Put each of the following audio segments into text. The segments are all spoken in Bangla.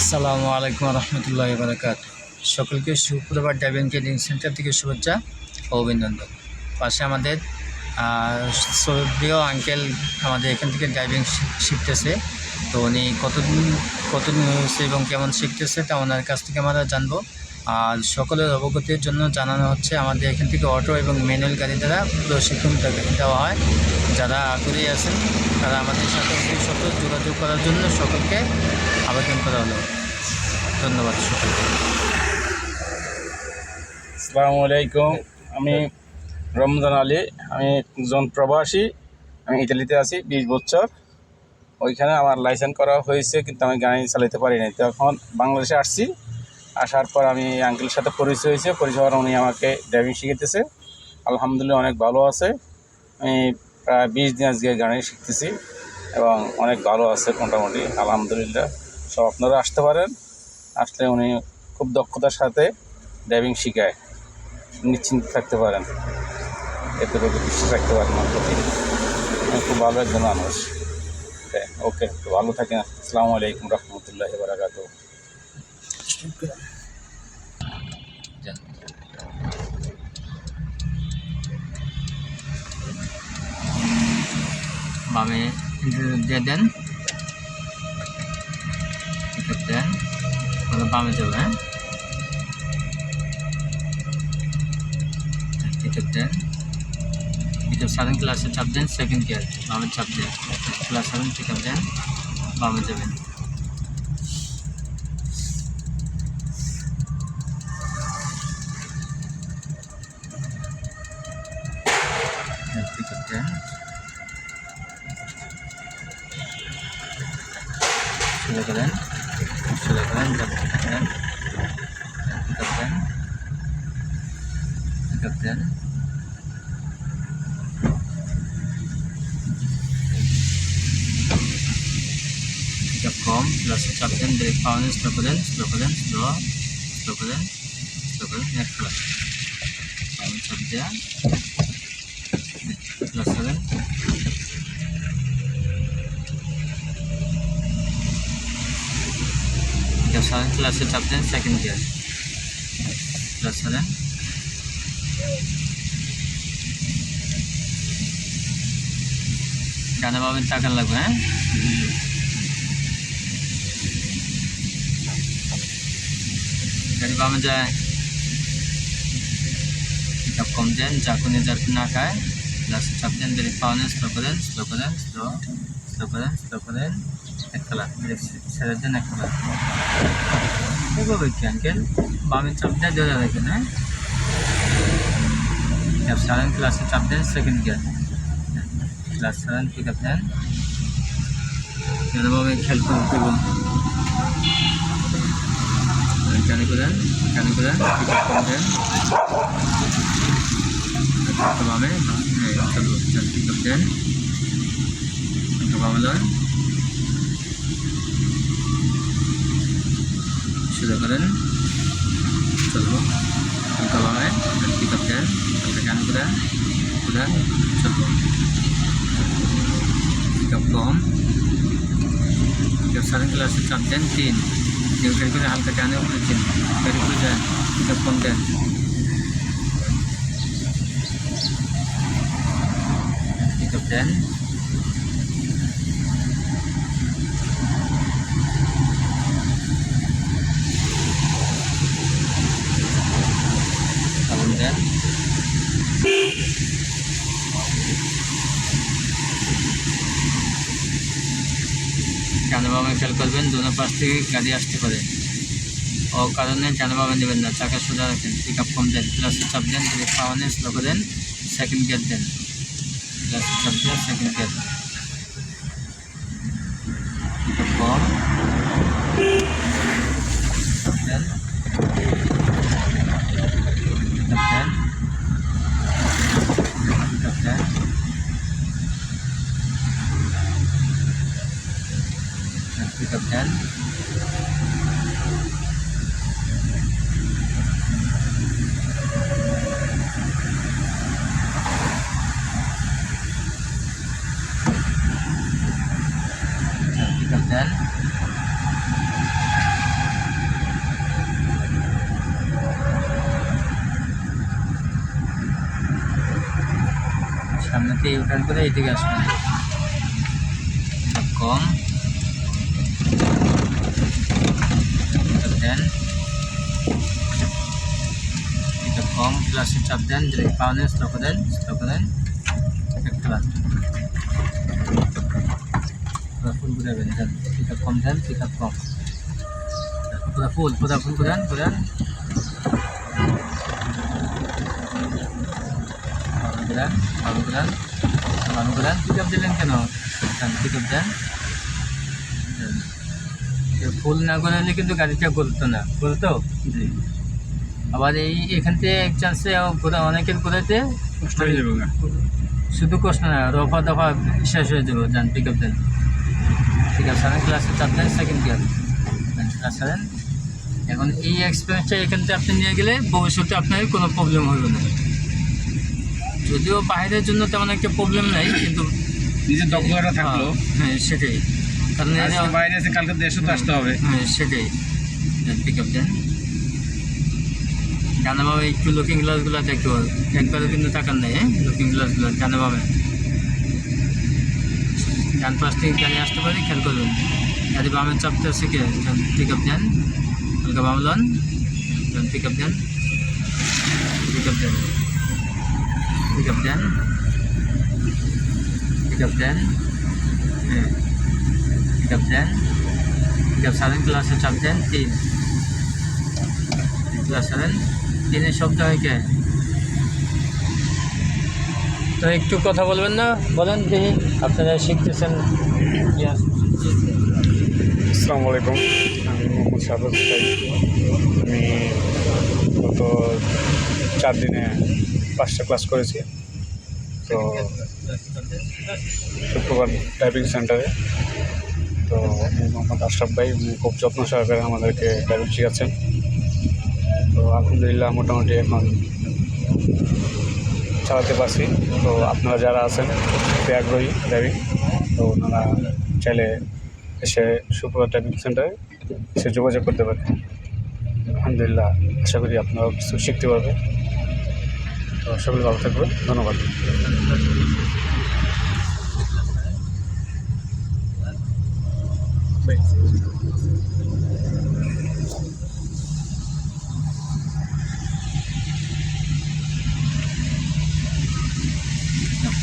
আসসালামু আলাইকুম রহমতুল্লাহ বারাকাত। সকলকে সুপ্রভাত ডাইভিং ট্রেনিং সেন্টার থেকে শুভেচ্ছা ও অভিনন্দন। পাশে আমাদের সৌদিও আঙ্কেল আমাদের এখান থেকে ড্রাইভিং শি- শিখতেছে। তো উনি কতদিন কতদিন হয়েছে এবং কেমন শিখতেছে তা ওনার কাছ থেকে আমরা জানব। আর সকলের অবগতির জন্য জানানো হচ্ছে আমাদের এখান থেকে অটো এবং ম্যানুয়াল গাড়ি দ্বারা প্রশিক্ষণ দেওয়া হয়। যারা আগ্রহী আছেন, তারা আমাদের সাথে সত্য যোগাযোগ করার জন্য সকলকে আবেদন করা হলো। ধন্যবাদ সকলকে। আসসালামু আলাইকুম। আমি রমজান আলী। আমি একজন প্রবাসী। আমি ইতালিতে আছি বিশ বছর। ওইখানে আমার লাইসেন্স করা হয়েছে, কিন্তু আমি গাড়ি চালাতে পারি নাই। তখন বাংলাদেশে আসছি। আসার পর আমি আঙ্কেলের সাথে পরিচয় হয়েছে। পরিচয় উনি আমাকে ড্রাইভিং শিখেতেছে আলহামদুলিল্লাহ অনেক ভালো আছে। আমি প্রায় বিশ দিন আজকে গাড়ি শিখতেছি এবং অনেক ভালো আছে মোটামুটি আলহামদুলিল্লাহ। সব আপনারা আসতে পারেন আসলে উনি খুব দক্ষতার সাথে ড্রাইভিং শেখায়। নিশ্চিন্ত থাকতে পারেন। এতে করে বিশ্বাস রাখতে পারেন আমার খুব ভালো একজন মানুষ। হ্যাঁ, ওকে তো ভালো থাকেন। আসসালামু আলাইকুম রহমতুল্লাহ বারাকাত বামে দিয়ে দেন। দেন বামে যাবে হ্যাঁ? দেন পিকআপ সেভেন ক্লাসে চাপ দেন সেকেন্ড গিয়ার বামে চাপ দেন। ক্লাস সেভেন পিকআপ দেন, বামে যাবেন। শুরু করেন শুরু করেন পিকআপ দেন পিকআপ দেন পিকআপ দেন পিকআপ কম প্লাস চাপ দেন ব্রেক পাওয়ান স্লো করেন স্লো করেন স্লো স্লো করেন স্লো করেন নেক্সট ক্লাস পাওয়ান চাপ দেয়া প্লাস সেভেন পিকআপ সেভেন ক্লাসে চাপ দেন সেকেন্ড গিয়ার প্লাস সেভেন ডানে বামের টাকা লাগবে হ্যাঁ? গাড়ি বামে যায় পিকআপ কম দেন চাকুনি যাতে না খায় প্লাস চাপ দেন ব্রেক পাওয়ানে স্লো করেন স্লো করেন স্লো স্লো করেন স্লো করেন। এক খেলা ব্রেক ছেড়ে দেন এক খেলা এভাবে কি আঙ্কেল বামের চাপ দেন দেওয়া যাবে কিনা? পিকআপ সেভেন ক্লাসে চাপ দেন second gear class seven pickup দেন এভাবে খেয়াল করুন করুন কেন করেন কেন করেন পিকআপ কম দেন। বামে চলো পিকআপ দেন। বামে লন। শুরু করেন চলবো হালকা বামে পিকআপ দেন হালকা কেন করেন করেন চলবো পিকআপ কম পিকআপ সাড়ে ক্লাসে চাপ দেন তিন কেউ গাড়ি করে হালকা টানে উপরে তিন গাড়ি করে যায় পিকআপ কম দেন পিকআপ দেন খেয়াল করবেন দোনো পাশ থেকে গাড়ি আসতে পারে। ও কারণে ডানে বামে নেবেন না। চাকা সোজা রাখেন পিক আপ কম দেন প্লাসে চাপ দেন ব্রেক পাওয়ানে স্লো করেন সেকেন্ড গিয়ার দেন। প্লাসে চাপ দেন second gear দিয়ে ইউটার্ন করে এইদিকে আসবেন কম দেন এটা কম প্লাসে চাপ দেন যদি পাওয়ার স্লো করেন স্লো করেন একটা পুরো ফুল ঘুরাবেন দেন পিক কম দেন পিক কম পুরো ফুল পুরো ফুল ঘুরান ঘুরান বারো ঘুরান বারো ঘুরান ঘুরান পিক আপ দিলেন কেন পিক আপ দেন ফুল না করালে কিন্তু গাড়িটা ঘুরতো না। ঘুরতো জি। আবার এই এখান থেকে এক চান্সে অনেকের ঘোরাতে হয়ে। শুধু কষ্ট না রফা দফা শেষ হয়ে যাবে যান পিক আপ দেন। ঠিক আছে আমি ক্লাসে চাপ দেন সেকেন্ড ইয়ার ক্লাস সেভেন এখন এই এক্সপিরিয়েন্সটা এখান থেকে আপনি নিয়ে গেলে ভবিষ্যতে আপনার কোনো প্রবলেম হবে না। যদিও বাইরের জন্য তেমন একটা প্রবলেম নাই কিন্তু নিজের দক্ষতা থাকল। হ্যাঁ সেটাই। কারণ বাইরে আছে কালকে দেশে তো আসতে হবে। হ্যাঁ সেটাই। পিক আপ দেন। জানাভাবে একটু লুকিং গ্লাসগুলো দেখতে হবে একবারও কিন্তু টাকার নেই হ্যাঁ? লুকিং গ্লাসগুলো জানাভাবে ডান পাশ থেকে গাড়ি আসতে পারে খেয়াল করুন গাড়ি বামের চাপতে শিখে পিক আপ দেন। হালকা বাম লন। পিক আপ দেন। পিক আপ দেন। pick up then pick up then pick up then pick up seven class চাপ দেন তিন ক্লাস সেভেন তিনের শব্দ হয় কে তো একটু কথা বলবেন না? বলেন দেখি আপনারা শিখতেছেন আসসালামু আলাইকুম আমি মোহাম্মদ সাদত আমি গত চার দিনে পাঁচটা ক্লাস করেছি। তো শুক্রবার ড্রাইভিং সেন্টারে তো মোহাম্মদ আশরাফ ভাই, উনি খুব যত্ন সহকারে আমাদেরকে ড্রাইভিং শেখাচ্ছেন। তো আলহামদুলিল্লাহ মোটামুটি এখন চালাতে পারছি। তো আপনারা যারা আছেন আগ্রহী ড্রাইভিং তো ওনারা চাইলে এসে শুক্রবার ড্রাইভিং সেন্টারে এসে যোগাযোগ করতে পারে আলহামদুলিল্লাহ, আশা করি আপনারাও কিছু শিখতে পারবেন। তো সকলে ভালো থাকবেন। ধন্যবাদ।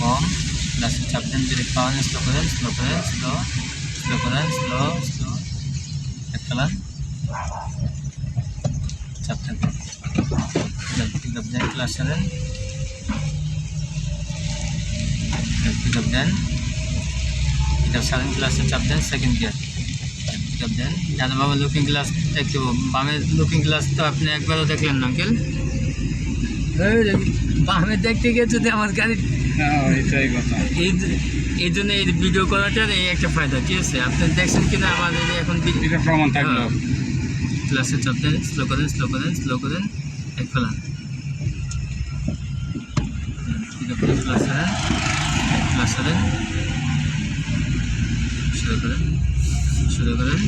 কম ক্লাসে চাপ দেন যদি পাওয়ান স্লো করেন স্লো করেন স্লো স্লো করেন স্লো স্লো আপ দেন ক্লাস সেভেন পিক আপ দেন পিক আপ সেভেন ক্লাসে চাপ দেন সেকেন্ড গিয়ার পিক আপ বাবা লুকিং গ্লাস দেখতে বামের লুকিং গ্লাস তো আপনি একবারও দেখলেন না আঙ্কেল বামে দেখতে গিয়ে যদি আমার গাড়ি এই জন্য এই ভিডিও করাটার এই একটা ফায়দা ঠিক আছে? আপনি দেখছেন কিনা আমাদের এখন প্রমাণ থাকল। ক্লাসে চাপ দেন স্লো করেন স্লো করেন স্লো করেন এক ফেলান। ক্লাস সেভেন ক্লাস সেভেন শুরু করেন শুরু করেন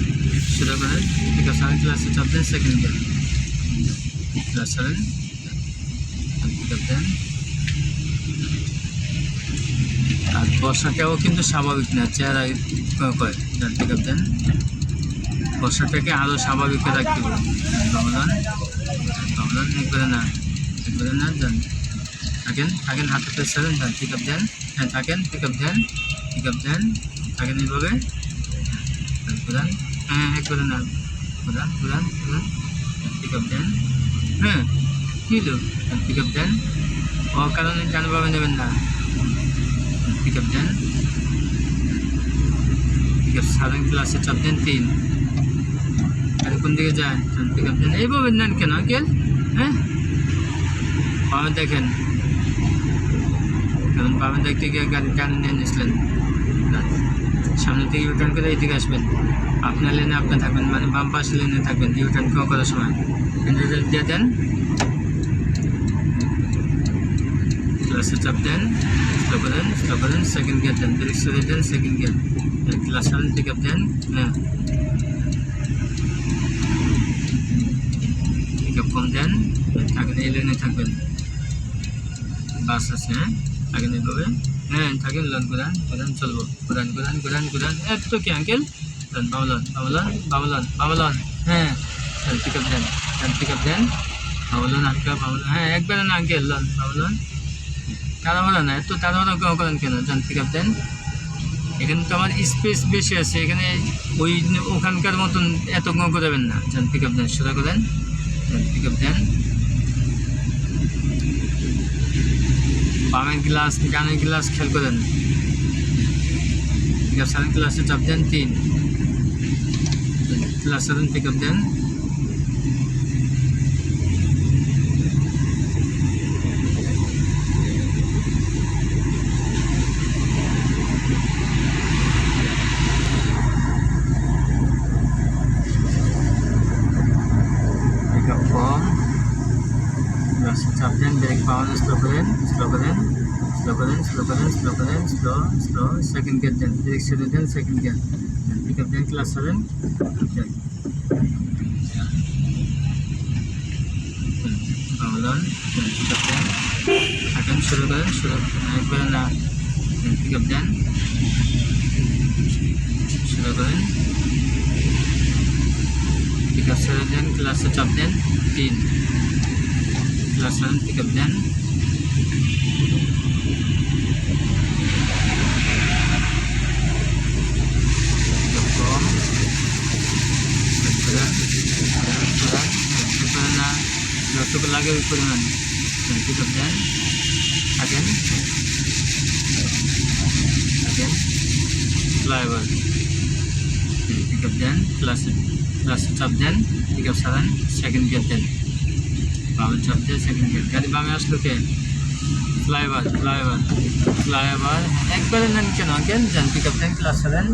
শুরু করেন আছে আমি ক্লাসে চাপ সেকেন্ড দেন আর বর্ষাটাও কিন্তু স্বাভাবিক না চেহারা কয় পিক আপ দেন বর্ষাটাকে আরও স্বাভাবিক রাখতে হবে রমজান রমজান একবারে না একবারে না দেন থাকেন থাকেন হাতে প্রেসারেন দেন পিক আপ দেন হ্যাঁ থাকেন পিক আপ দেন পিক আপ দেন, থাকেন এইভাবে হ্যাঁ ঘুরান হ্যাঁ একবারে না ঘুরান ঘুরান ঘুরান পিক আপ দেন হ্যাঁ কী হলো পিক আপ দেন ও কারণে জানভাবে নেবেন না পিক আপ দেন পিক আপ সাড়ে ক্লাসে চাপ দেন তিন, আর কোন দিকে যান পিক আপ দেন, এইভাবে নেন কেন, আঙ্কেল হ্যাঁ দেখেন কারণ পাবে দেখতে গিয়ে গাড়ি টানে নিয়ে নিয়েছিলেন সামনে থেকে ইউটার্ন করে এইদিকে আসবেন আপনার লেনে আপনি থাকবেন মানে বাম পাশে লেনে থাকবেন ইউটার্ন করার সময় হ্যান্ডেল দিয়ে দেন ক্লাসে চাপ দেন স্লো করেন স্লো করেন সেকেন্ড গিয়ার দেন ব্রেক সরে দেন second gear class seven pick up দেন হ্যাঁ পিক আপ কম দেন থাকেন এই লেনে থাকবেন বাস আছে হ্যাঁ থাকেন এইভাবে হ্যাঁ থাকেন লন কোরআন কোরআন চলবো। কোরআন কোরআন কোরআন কোরআন এত কি আঙ্কেল লন, বাবলন বাবলন বাবলন বাবলন। হ্যাঁ লন পিক আপ দেন লন পিক আপ দেন। বাবলন আঙ্কা বাবলন। হ্যাঁ একবার না আঙ্কেল লন, বাবলন। তাড়াহুড়া না, এত তাড়াহুড়া করেন কেন? লন পিক আপ দেন। এখানে তো আমার স্পেস বেশি আছে। এখানে ওই ওখানকার মতন এত গো করাবেন না। যান পিক আপ দেন, সোজা করেন। পিক আপ দেন। বামের গ্লাস ডানের গ্লাস খেয়াল করেন। দেন সারেন গ্লাসে চাপ দেন তিন। গ্লাস সেভেন পিক আপ দেন। স্লো করেন স্লো করেন স্লো করেন স্লো স্লো সেকেন্ড গিয়ার দেন ব্রেক ছেড়ে দেন সেকেন্ড গিয়ার পিক আপ দেন ক্লাস সেভেন দেন বাংলান পিক আপ দেন থাকেন শুরু করেন শুরু একবারে না পিক আপ দেন শুরু করেন পিক আপ ছেড়ে দেন ক্লাসে চাপ দেন তিন ক্লাস সেভেন পিক আপ দেন কম না যতটুকু লাগে ওই পরিমাণ পিক আপ দেন থাকেন থাকেন ফ্লাইওভার পিক আপ দেন ক্লাসে ক্লাসে চাপ দেন পিক আপ সারান সেকেন্ড গিয়ার দেন বামে চাপ দিয়ে সেকেন্ড গিয়ার গাড়ি বামে আসলো কে ফ্লাইওভার ফ্লাইওভার ফ্লাইওভার একবারে নেন কেন আঙ্কেল যান পিক আপ দেন ক্লাস সেভেন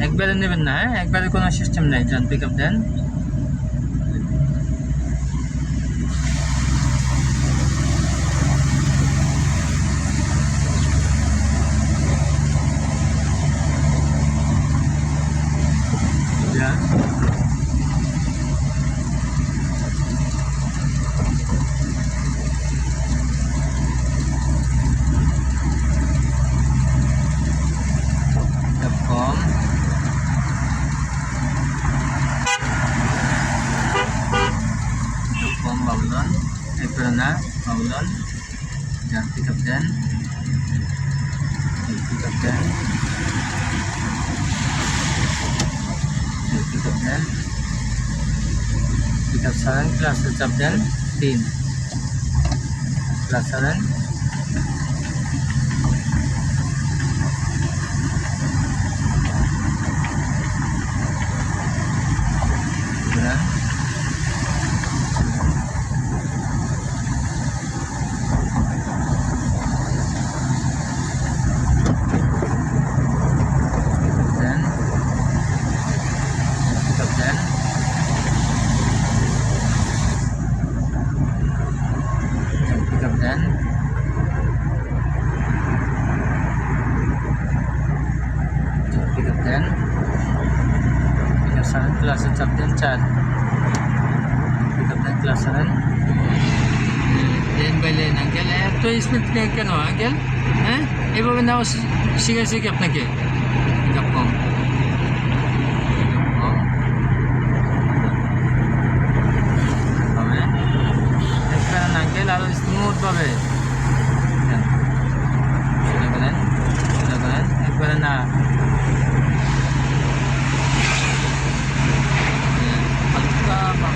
একবারে নেবেন না হ্যাঁ একবারে কোনো সিস্টেম নেই যান পিক আপ দেন Yeah. WhatsApp dan Teams. Penasaran? Pick lane by lane uncle. এত স্পিড কেন আঙ্কেল হ্যাঁ? এভাবে নাও শি- কি আপনাকে। কম। আঙ্কেল আরও স্মুথ পাবে শুরু করেন শুরু করেন একবারে না হালকা বাম।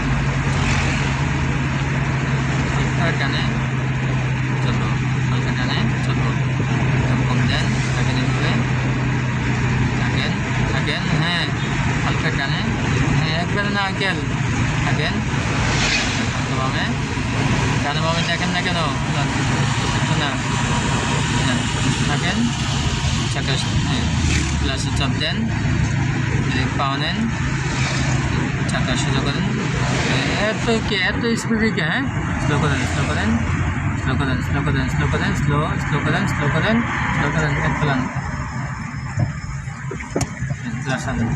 হালকা টানে চলো হালকা টানে চলো কম দেন থাকেন এভাবে থাকেন থাকেন হ্যাঁ হালকা টানে। হ্যাঁ একবারে না আঙ্কেল হালকা বামে। ডানে বামে দেখেন না কেন? না হ্যাঁ, থাকেন। চাকা গ্লাসে চাপ দেন। পাওয়া নেন। চাকা সোজা করেন। এত কি এত স্পিডে কি হ্যাঁ? স্লো করেন স্লো করেন। স্লো করেন স্লো করেন স্লো করেন। স্লো স্লো করেন স্লো করেন স্লো করেন। এক ফেলান kelas 1 nah,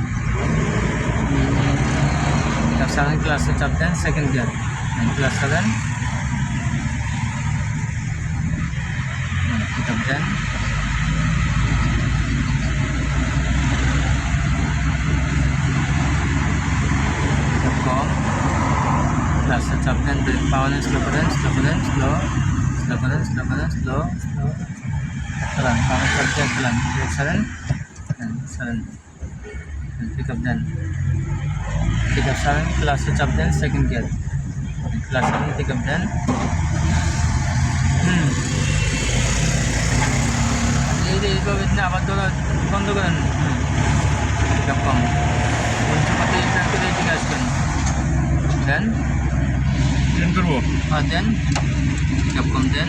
kita salahkan kelas 1 second year kelas 1 kita dan kita kelas 1 dan berpawanan slow button slow button slow slow slow button slow. Slow pelan pelan pick up দেন পিক আপ সারেন ক্লাসে চাপ দেন সেকেন্ড গিয়ার ক্লাস সারেন পিক আপ দেন হুম এই যে এইভাবে দিলে আবার ধরো বন্ধ করেন হুম পিক আপ কম পঞ্চপাতি ব্যাক করে এদিকে আসবেন দেন চেঞ্জ করবো আর দেন পিক আপ কম দেন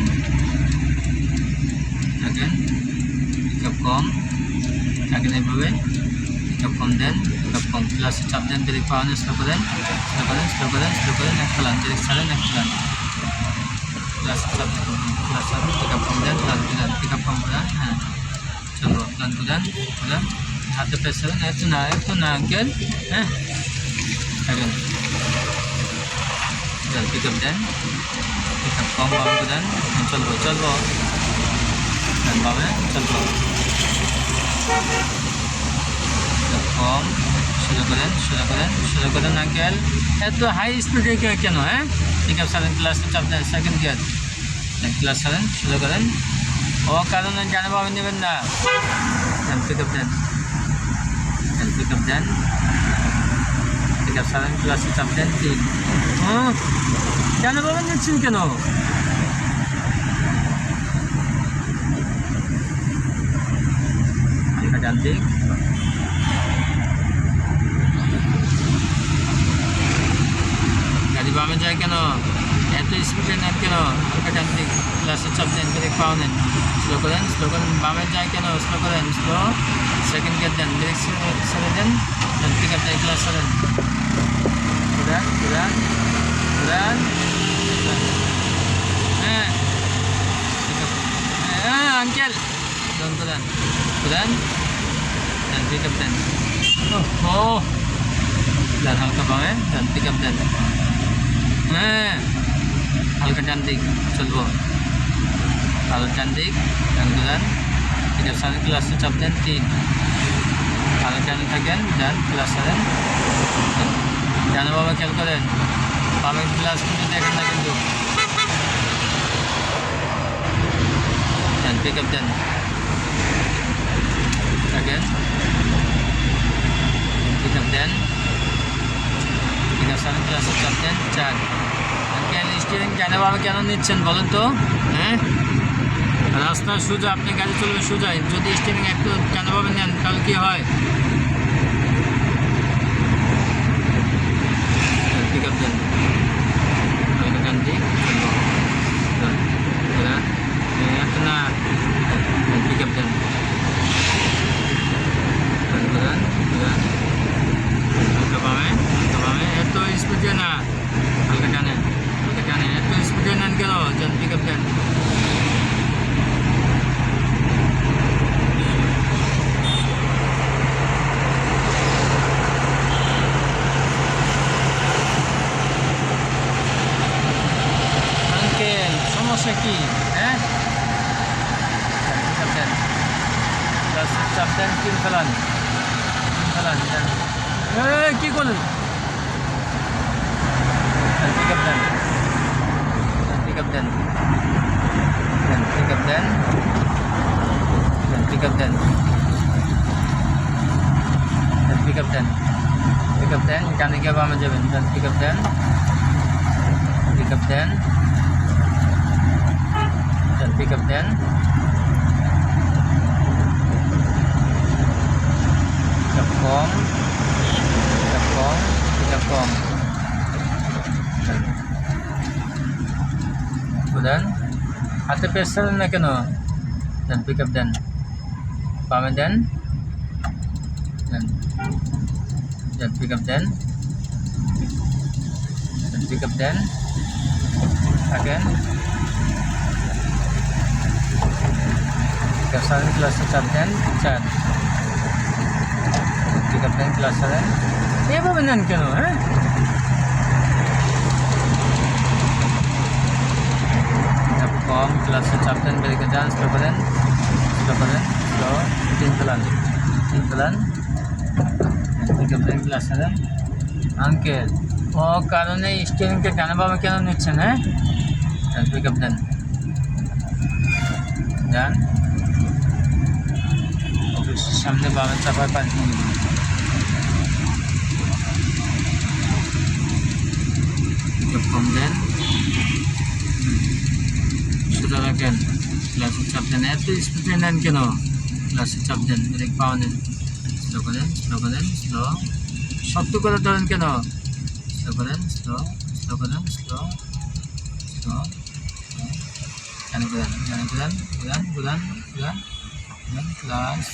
থাকেন পিক আপ কম থাকেন এইভাবে Step then, step plus step then jadi pahan step then, step then, step then, step then next plan jadi sekarang next plan plus cap plus step pick up from then plus then pick up from then चलो प्लान तो then then हाथ पे सर ना तो ना तो ना अंकल हैं अगर चल पिक अप বামে শুরু করেন শুরু করেন শুরু করেন আঙ্কেল এত হাই স্পিডে কেন হ্যাঁ? পিক আপ সারেন ক্লাস দেন সেকেন্ড গিয়ার ক্লাস সারেন শুরু করেন। ও কারণে জানে পাবেন নেবেন না। পিক আপ দেন। পিক আপ দেন। পিক আপ সারেন ক্লাসে চাপ দেন। তিন। হুম কেন বাবা নিচ্ছেন কেন? ডান দিক। যায় কেন এত স্পিডে নেন কেন হালকা ডান দিক ক্লাসে চাপ দেন ব্রেক পাওয়া নেন স্লো করেন স্লো করেন বামে যায় কেন স্লো করেন স্লো সেকেন্ড গিয়ার দেন ব্রেক ছেড়ে দেন দেন পিক আপ দেন ক্লাস করেন ঘুরান ঘুরান ঘুরান হ্যাঁ হ্যাঁ আঙ্কেল ডান ঘুরান ঘুরান দেন পিক আপ দেন ও দেন হালকা বামে দেন পিক আপ দেন হ্যাঁ হালকা ডান দিক চলবো ভালো ডান দিক ডান ঘুরান পিক আপ সারেন ক্লাসে চাপ দেন তিন ভালো ডান থাকেন ডান ক্লাস সারেন জানো বাবা খেয়াল করেন বাবা গ্লাস কিন্তু দেখেন না কিন্তু দেন পিক আপ দেন থাকেন পিক আপ দেন সেভেন ক্লাসে চাপ দেন চার। কেন স্টিয়ারিং কেনভাবে কেন নিচ্ছেন বলেন তো? হ্যাঁ? রাস্তা সোজা আপনি গাড়ি চলবে সোজাই যদি স্টিয়ারিং একটু কেন ভাবে নেন, তাহলে কী হয়? up dyan. Let's pick up dyan. Pick up dyan. Kanin ka ba mo dyan? Let's pick up dyan. Pick up dyan. Let's pick up dyan. Pick up. Pick up form. Pick up form. Kemudian, na kano. Then pick up then. power then dan then pick up then then pick up then again pick up seven plus chart then chart pick up then plus seven ये भी बनन क्यों है जब कॉम क्लास से चाप्टर में लेकर जान পিক আপ দেন ক্লাস সেভেন আঙ্কেল, ও কারণে স্টিয়ারিংটা কেন বাবা কেন নিচ্ছেন হ্যাঁ? পিক আপ দেন। দেন। অফিসের সামনে বাবা চাপার পার্কিং কম দেন। সোজা রাখেন গ্লাসের চাপ দেন এত স্পিডে নেন কেন? 플러스 점전 은행 파워는 슬로건은 슬로건은 슬로 셔트거든 다른 게나 슬로건은 슬로 슬로건은 슬로 슬로 나는 구단 나는 구단 구단 구단 구단 구단 클라스